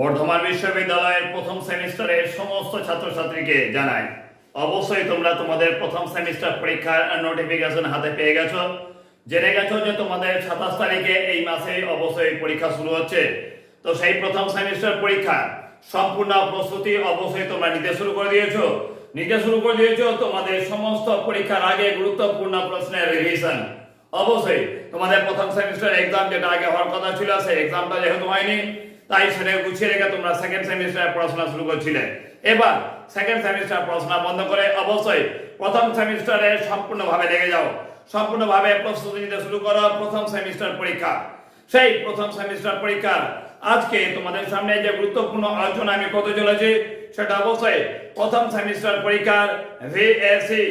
বর্ধমান বিশ্ববিদ্যালয়ের প্রথম সেমিস্টারের সমস্ত ছাত্রছাত্রীকে জানাই। অবশ্যই তোমরা তোমাদের প্রথম সেমিস্টার পরীক্ষার নোটিফিকেশন হাতে পেয়ে গেছো। জেনে গেছো যে তোমাদের সাতাশ তারিখে এই মাসে অবশ্যই পরীক্ষা শুরু হচ্ছে। তো সেই প্রথম সেমিস্টার পরীক্ষা সম্পূর্ণ প্রস্তুতি অবশ্যই তোমরা নিতে শুরু করে দিয়েছ। নিতে শুরু করে দিয়েছ তোমাদের সমস্ত পরীক্ষার আগে গুরুত্বপূর্ণ প্রশ্নের রিভিশন অবশ্যই তোমাদের প্রথম সেমিস্টার এক্সাম যেটা আগে হওয়ার কথা ছিল, সেই এক্সামটা যেহেতু হয়নি তাই সেটা গুছিয়ে রেখে তোমরা সেকেন্ড সেমিস্টার পড়াশোনা শুরু করছিলে। এবার সেকেন্ড সেমিস্টার পড়াশোনা বন্ধ করে অবশ্যই প্রথম সেমিস্টারে সম্পূর্ণভাবে লেগে যাও। সম্পূর্ণভাবে প্রস্তুতি নিতে শুরু করো প্রথম সেমিস্টার পরীক্ষা। সেই প্রথম সেমিস্টার পরীক্ষা আজকে তোমাদের সামনে যে গুরুত্বপূর্ণ আলোচনা আমি করতে চলেছি, সেটা অবশ্যই প্রথম সেমিস্টার পরীক্ষার ভিএসি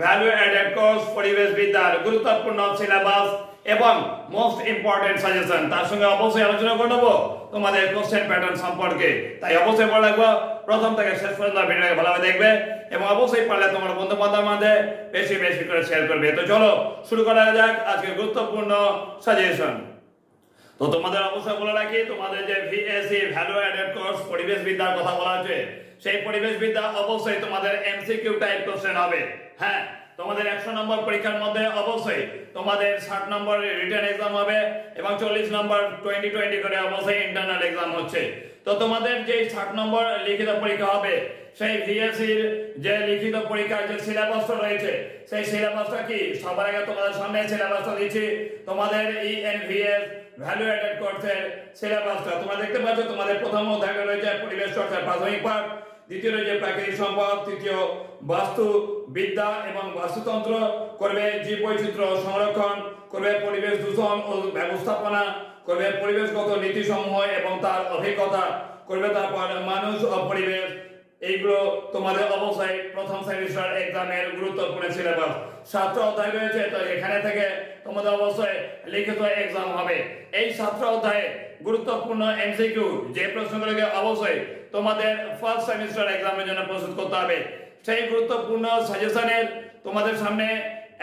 ভ্যালু অ্যাডেড কোর্স পরিবেশ বিদ্যার গুরুত্বপূর্ণ সিলেবাস এবং মোস্ট ইম্পর্টেন্ট সাজেশন তার সঙ্গে অবশ্যই আলোচনা করে নেব। তোমাদের কোশ্চেন প্যাটার্ন সম্পর্কে। তাই অবশ্যই বলে রাখব, প্রথম থেকে শেষ পর্যন্ত ভিডিওটাকে ভালোভাবে দেখবে এবং অবশ্যই পারলে তোমার বন্ধু বান্ধব মাঝে বেশি বেশি করে শেয়ার করবে। তো চলো, শুরু করা যাক আজকে গুরুত্বপূর্ণ সাজেশন তো তোমাদের অবশ্যই বলে রাখি, তোমাদের যে ভিএসসি ভ্যালু অ্যাডেড কোর্স পরিবেশ বিদ্যার কথা বলা হচ্ছে, সেই পরিবেশ বিদ্যা অবশ্যই তোমাদের এমসিকিউ টাইপ কোশ্চেন হবে। হ্যাঁ তোমাদের একশো নম্বর পরীক্ষার মধ্যে অবশ্যই তোমাদের ষাট নম্বর রিটার্ন এক্সাম হবে এবং চল্লিশ নম্বর টোয়েন্টি টোয়েন্টি করে অবশ্যই ইন্টারনাল এক্সাম হচ্ছে। তো তোমাদের যে ষাট নম্বর লিখিত পরীক্ষা হবে, সেই ভিএসসির যে লিখিত পরীক্ষার যে সিলেবাসটা রয়েছে, সেই সিলেবাসটা কি? সবার আগে তোমাদের সামনে সিলেবাসটা দিচ্ছি। তোমাদের E ইএনভিএস ভ্যালু অ্যাডেড কোর্সের সিলেবাসটা তোমরা দেখতে পাচ্ছ, তোমাদের প্রথম অধ্যায়টা রয়েছে পরিবেশ চর্চার প্রাথমিক পাঠ। দ্বিতীয় রয়েছে প্রাকৃতিক সম্পদ, তৃতীয় বাস্তু বিদ্যা এবং বাস্তুতন্ত্র করবে জীব বৈচিত্র্য সংরক্ষণ, করবে পরিবেশ দূষণ ও ব্যবস্থাপনা, করবে পরিবেশগত নীতিসমূহ এবং তার অভিজ্ঞতা, করবে তারপর মানুষ ও পরিবেশ। এইগুলো তোমাদের অবশ্যই প্রথম সেমিস্টার এক্সামের গুরুত্বপূর্ণ সিলেবাস ছাত্র অধ্যায় রয়েছে, তো এখানে থেকে তোমাদের অবশ্যই লিখিত এক্সাম হবে। এই ছাত্র অধ্যায়ে গুরুত্বপূর্ণ এমসিকিউ যে প্রশ্নগুলোকে অবশ্যই তোমাদের ফার্স্ট সেমিস্টার এক্সামের জন্য প্রস্তুত করতে হবে। সেই গুরুত্বপূর্ণ সাজেশনের তোমাদের সামনে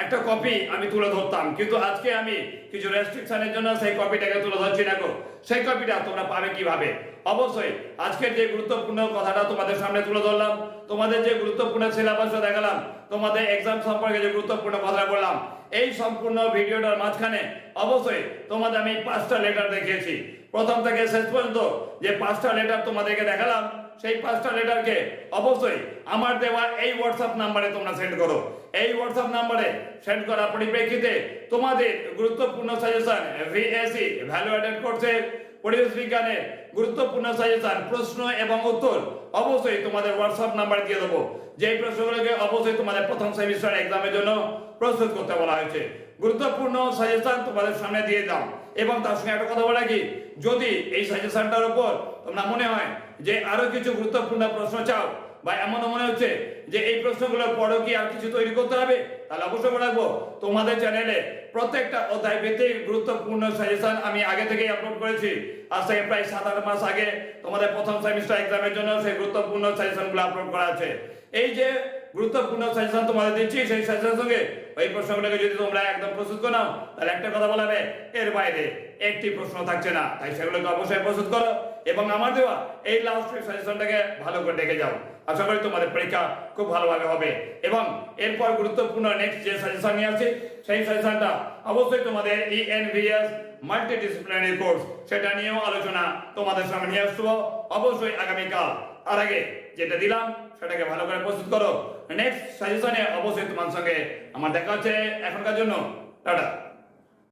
একটা কপি আমি তুলে ধরতাম। কিন্তু আজকে আমি কিছু রেস্ট্রিকশনের জন্য সেই কপিটাকে তুলে ধরছি না গো। সেই কপিটা তোমরা পাবে কীভাবে? অবশ্যই আজকের যে গুরুত্বপূর্ণ কথাটা তোমাদের সামনে তুলে ধরলাম, তোমাদের যে গুরুত্বপূর্ণ সিলেবাসটা দেখালাম, তোমাদের এক্সাম সম্পর্কে যে গুরুত্বপূর্ণ কথা বললাম, এই সম্পূর্ণ ভিডিওটার মাঝখানে অবশ্যই তোমাদের আমি পাঁচটা লেটার দেখিয়েছি। প্রথম থেকে শেষ পর্যন্ত যে পাঁচটা লেটার তোমাদেরকে দেখালাম সেই পাঁচটা লেটারকে অবশ্যই আমার দেওয়া এই হোয়াটসঅ্যাপ নাম্বারে তোমরা সেন্ড করো। এই হোয়াটসঅ্যাপ নাম্বারে সেন্ড করার পরিপ্রেক্ষিতে তোমাদের গুরুত্বপূর্ণ সাজেশন ভিএসি ভ্যালু অ্যাডেড কোর্সের পরিবেশ বিজ্ঞানের গুরুত্বপূর্ণ সাজেশন, প্রশ্ন এবং উত্তর। অবশ্যই তোমাদের হোয়াটসঅ্যাপ নাম্বার দিয়ে দেবো। যেই প্রশ্নগুলোকে অবশ্যই তোমাদের প্রথম সেমিস্টার এক্সামের জন্য প্রস্তুত করতে বলা হয়েছে। গুরুত্বপূর্ণ সাজেশন তোমাদের সামনে দিয়ে দাও। এবং তার সঙ্গে একটা কথা বলে কি যদি এই সাজেশনটার উপর তোমরা মনে হয় যে আরও কিছু গুরুত্বপূর্ণ প্রশ্ন চাও বা এমন মনে হচ্ছে যে এই প্রশ্নগুলোর পরেও কি আর কিছু তৈরি করতে হবে? তাহলে অবশ্যই মনে রাখব, তোমাদের চ্যানেলে প্রত্যেকটা অধ্যায় ভিত্তিক গুরুত্বপূর্ণ সাজেশন আমি আগে থেকেই আপলোড করেছি। আজ থেকে প্রায় সাত আট মাস আগে তোমাদের প্রথম সেমিস্টার এক্সামের জন্য সেই গুরুত্বপূর্ণ সাজেশনগুলো আপলোড করা আছে। এই যে গুরুত্বপূর্ণ সাজেশন তোমাদের দিচ্ছি, সেই সাজেশনের সঙ্গে ওই প্রশ্নগুলোকে যদি তোমরা একদম প্রস্তুত করো তাহলে একটা কথা বলা হবে এর বাইরে একটি প্রশ্ন থাকছে না। তাই সেগুলোকে অবশ্যই প্রস্তুত করো এবং আমার দেওয়া এই লাস্ট সাজেশনটাকে ভালো করে দেখে যাও। আশা করি তোমাদের পরীক্ষা খুব ভালোভাবে হবে। এবং এরপর গুরুত্বপূর্ণ নেক্সট যে সাজেশন নিয়ে আসছি, সেই সাজেশনটা অবশ্যই তোমাদের ইএনভিএস মাল্টি ডিসিপ্লিনারি কোর্স সেটা নিয়েও আলোচনা তোমাদের সামনে নিয়ে আসব। অবশ্যই আগামীকাল আর আগে যেটা দিলাম, সেটাকে ভালো করে প্রস্তুত করো। নেক্সট সাজেশনে অবশ্যই তোমার সঙ্গে আমার দেখা হচ্ছে এখনকার জন্য। টাটা।